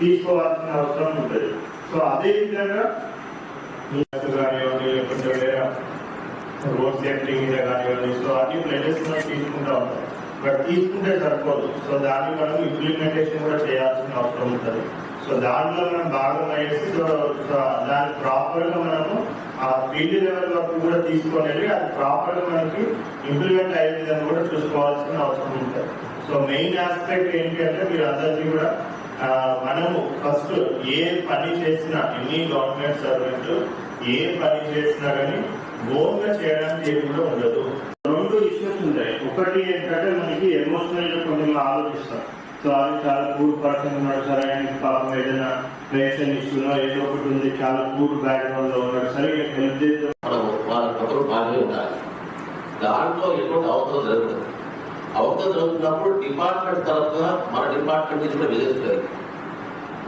తీసుకోవాల్సిన అవసరం ఉంటుంది. సో అదే విధంగా కానివ్వండి లేకుంటే వేరే రోడ్ సేఫ్టీ మీద కానివ్వండి సో అన్ని ప్లేసెస్ మనం తీసుకుంటా ఉంటాం. బట్ తీసుకుంటే సరిపోదు. సో దాన్ని మనం ఇంప్లిమెంటేషన్ కూడా చేయాల్సిన అవసరం ఉంటుంది. సో దాంట్లో మనం భాగం అయ్యేసి సో దాన్ని ప్రాపర్గా మనము ఆ ఫీల్డ్ లెవెల్ వరకు కూడా తీసుకొని వెళ్ళి అది ప్రాపర్గా మనకి ఇంప్లిమెంట్ అయ్యే విధంగా కూడా చూసుకోవాల్సిన అవసరం ఉంటుంది. సో మెయిన్ ఆస్పెక్ట్ ఏంటి అంటే మీరు అందరికీ కూడా మనము ఫస్ట్ ఏ పని చేసినా ఎన్ని గవర్నమెంట్ సర్వెంట్ ఏ పని చేసినా కానీ ఓన్గా చేయడానికి ఏది కూడా ఉండదు. రెండు ఇష్యూస్ ఉంటాయి. ఒకటి ఏంటంటే మనకి ఎమోషనల్గా కొంచెం ఆలోచిస్తాం సో అది చాలా పూర్ పర్సన్ ఉన్నాడు సరే ఆయనకి పాపం ఏదైనా రేషన్ ఇస్తున్నా ఏదో ఒకటి ఉంది చాలా పూర్ బ్యాక్గ్రౌండ్లో ఉన్నాడు సరే హెల్ప్ చేద్దాం మనం వాళ్ళకొకరు బాగానే ఉండాలి. దాంట్లో ఎటువంటి అవతల జరుగుతుంది అవతల జరుగుతున్నప్పుడు డిపార్ట్మెంట్ తరఫున మన డిపార్ట్మెంట్ నుంచి కూడా విధిస్తుంది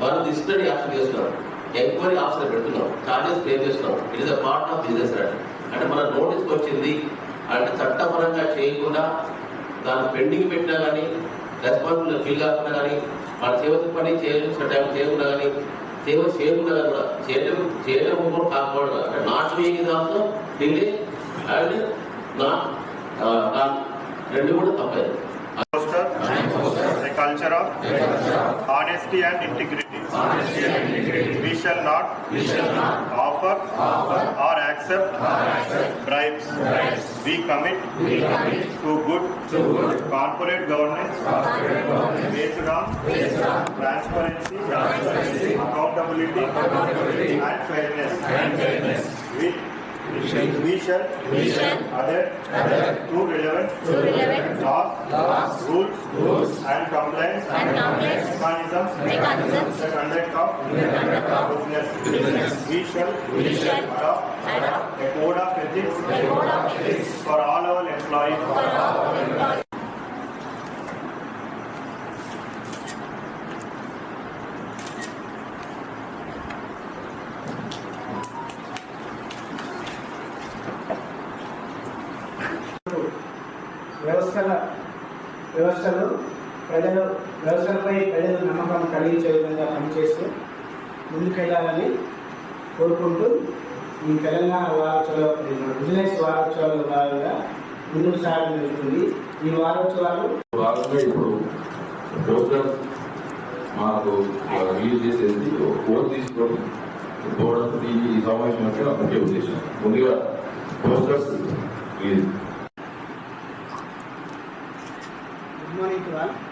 మనం డిసిప్లినరీ యాక్షన్ చేస్తున్నాం ఎంక్వైరీ ఆఫీసర్ పెడుతున్నాం చార్జెస్ పే చేస్తున్నాం it is a part of business అంటే మన నోటీస్కి వచ్చింది. అంటే చట్టపరంగా చేయకుండా దాన్ని పెండింగ్ పెట్టినా కానీ రెస్పాన్సిబుల్ ఫీల్ కాకుండా కానీ మన చేయవలసిన పని చేయాల్సిన టైం చేయకుండా కానీ సేవ చేయకుండా కూడా చేయడం చేయడం కూడా కాకపోవడం అంటే not doing is delay and not రెండు కూడా తప్పదు Foster a culture of honesty and integrity. We shall not offer or accept bribes. We commit to good corporate governance based on transparency, accountability, and fairness. Vision. Vision. Other. Other. two relevant. two relevant. Laws. Laws. Rules. Rules. And compliance. And compliance. Mechanisms. Mechanisms. The conduct of. The conduct of. Business. Business. We shall. We shall. Adopt. Adopt. A code of ethics. A code of ethics. For all our employees. For all వ్యవస్థల వ్యవస్థలు ప్రజలు వ్యవస్థలపై ప్రజలు నమ్మకం కలిగించే విధంగా పనిచేస్తూ ముందుకెళ్ళాలని కోరుకుంటూ ఈ తెలంగాణ వారోత్సవాలు బిజినెస్ వారోత్సవాలు భాగంగా ముందుకు సాగడం జరుగుతుంది. ఈ వారోత్సవాలు భాగంగా ఇప్పుడు ప్రోగ్రామ్ మాకు రిలీజ్ చేసేది ఫోన్ తీసుకొని పోవడం ఈ ఈ సమావేశం యొక్క ముఖ్య ఉద్దేశం. ముందుగా posters release money to run